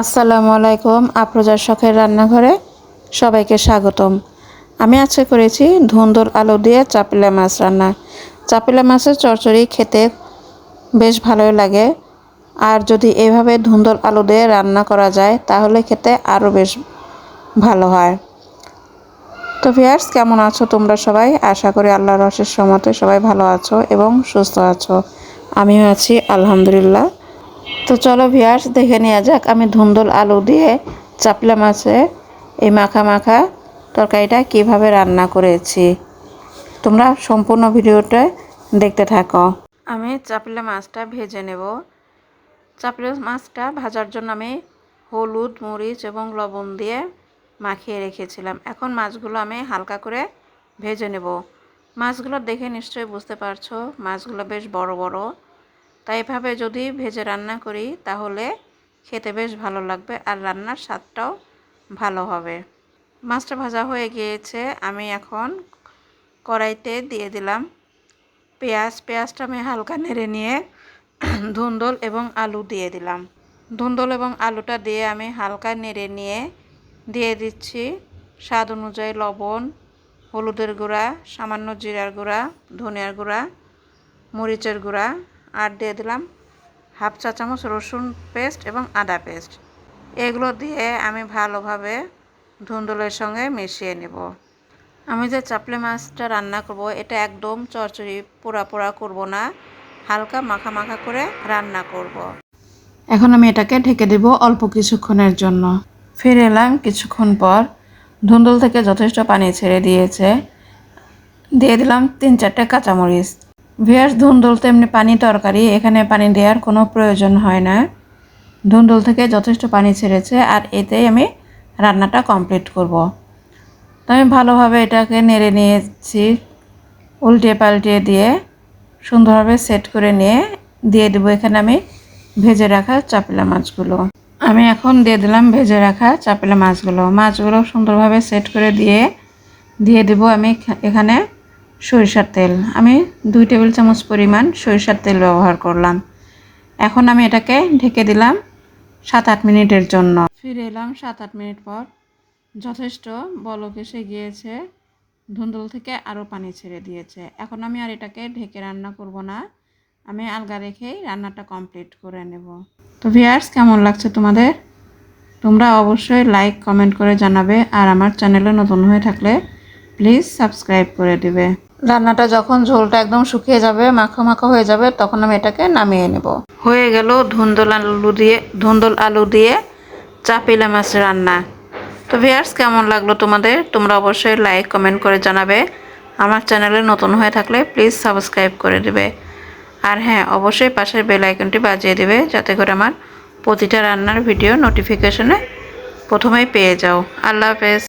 আসসালামু আলাইকুম আপ্রজার শখের রান্নাঘরে সবাইকে স্বাগতম। আমি আজকে করেছি ধুন্দুল আলু দিয়ে চাপিলা মাছ রান্না। চাপিলা মাছের চচ্চড়ি খেতে বেশ ভালোই লাগে। আর যদি এভাবে ধুন্দুল আলু দিয়ে রান্না করা যায়, তাহলে খেতে আরও বেশ ভালো হয়। তো ভিয়ার্স কেমন আছো তোমরা সবাই? আশা করি আল্লাহর রসের সমতে সবাই ভালো আছো এবং সুস্থ আছো। আমিও আছি, আলহামদুলিল্লাহ। তো চলো ভিয়ার্স দেখে নেওয়া যাক। আমি ধুন্দুল আলু দিয়ে চাপলা মাছে এই মাখা মাখা তরকারিটা কীভাবে রান্না করেছি। তোমরা সম্পূর্ণ ভিডিওটা দেখতে থাকো। আমি চাপলা মাছটা ভেজে নেব। চাপলা মাছটা ভাজার জন্য আমি হলুদ, মরিচ এবং লবণ দিয়ে মাখিয়ে রেখেছিলাম। এখন মাছগুলো আমি হালকা করে ভেজে নেব। মাছগুলো দেখে নিশ্চয়ই বুঝতে পারছ, মাছগুলো বেশ বড় বড়। তাই এভাবে যদি ভেজে রান্না করি, তাহলে খেতে বেশ ভালো লাগবে আর রান্নার স্বাদটাও ভালো হবে। মাছটা ভাজা হয়ে গিয়েছে, আমি এখন কড়াইতে দিয়ে দিলাম পেঁয়াজ। পেঁয়াজটা আমি হালকা নেড়ে নিয়ে ধুন্দল এবং আলু দিয়ে দিলাম। ধুন্দল এবং আলুটা দিয়ে আমি হালকা নেড়ে নিয়ে দিয়ে দিচ্ছি স্বাদ অনুযায়ী লবণ, হলুদের গুঁড়া, সামান্য জিরার গুঁড়া, ধনিয়ার গুঁড়া, মরিচের গুঁড়া আর দিয়ে দিলাম হাফ চা চামচ রসুন পেস্ট এবং আদা পেস্ট। এগুলো দিয়ে আমি ভালোভাবে ধুন্দুলের সঙ্গে মিশিয়ে নেব। আমি যে চাপলে মাছটা রান্না করব, এটা একদম চরচড়ি, পোড়া পোড়া করব না, হালকা মাখা মাখা করে রান্না করব। এখন আমি এটাকে ঢেকে দেব অল্প কিছুক্ষণের জন্য। ফিরে এলাম কিছুক্ষণ পর। ধুন্দুল থেকে যথেষ্ট পানি ছেড়ে দিয়েছে। দিয়ে দিলাম তিন চারটে কাঁচামরিচ। ভিয়ার্স ধুন্দুল তেমনি পানি তরকারি, এখানে পানি দেওয়ার কোনো প্রয়োজন হয় না। ধুন্দুল থেকে যথেষ্ট পানি ছেড়েছে আর এতেই আমি রান্নাটা কমপ্লিট করব। তো আমি ভালোভাবে এটাকে নেড়ে নিয়েছি উল্টিয়ে পাল্টিয়ে দিয়ে সুন্দরভাবে সেট করে নিয়ে দিয়ে দেবো এখানে আমি ভেজে রাখা চাপিলা মাছগুলো। আমি এখন দিয়ে দিলাম ভেজে রাখা চাপিলা মাছগুলো। মাছগুলো সুন্দরভাবে সেট করে দিয়ে দিয়ে দেবো আমি এখানে সরিষার তেল। আমি দুই টেবিল চামচ পরিমাণ সরিষার তেল ব্যবহার করলাম। এখন আমি এটাকে ঢেকে দিলাম সাত আট মিনিটের জন্য। ফিরে এলাম সাত আট মিনিট পর। যথেষ্ট বলক এসে গিয়েছে। ধুন্দুল থেকে আরও পানি ছেড়ে দিয়েছে। এখন আমি আর এটাকে ঢেকে রান্না করব না। আমি আলগা রেখেই রান্নাটা কমপ্লিট করে নেব। তো ভিয়ার্স কেমন লাগছে তোমাদের? তোমরা অবশ্যই লাইক, কমেন্ট করে জানাবে। আর আমার চ্যানেলে নতুন হয়ে থাকলে প্লিজ সাবস্ক্রাইব করে দিবে। রান্নাটা যখন ঝোলটা একদম শুকিয়ে যাবে মাখো মাখো হয়ে যাবে তখন আমি এটাকে নামিয়ে নেব। হয়ে গেল ধুন্দল আলু দিয়ে ধুন্দল আলু দিয়ে চাপিলা মাছ রান্না। তো ভিয়ার্স কেমন লাগল তোমাদের? তোমরা অবশ্যই লাইক কমেন্ট করে জানাবে। আমার চ্যানেলে নতুন হয়ে থাকলে প্লিজ সাবস্ক্রাইব করে দেবে। আর হ্যাঁ অবশ্যই পাশের বেল আইকনটি বাজিয়ে দেবে যাতে করে আমার প্রতিটা রান্নার ভিডিও নোটিফিকেশনে প্রথমেই পেয়ে যাও। আল্লাহ হাফেজ।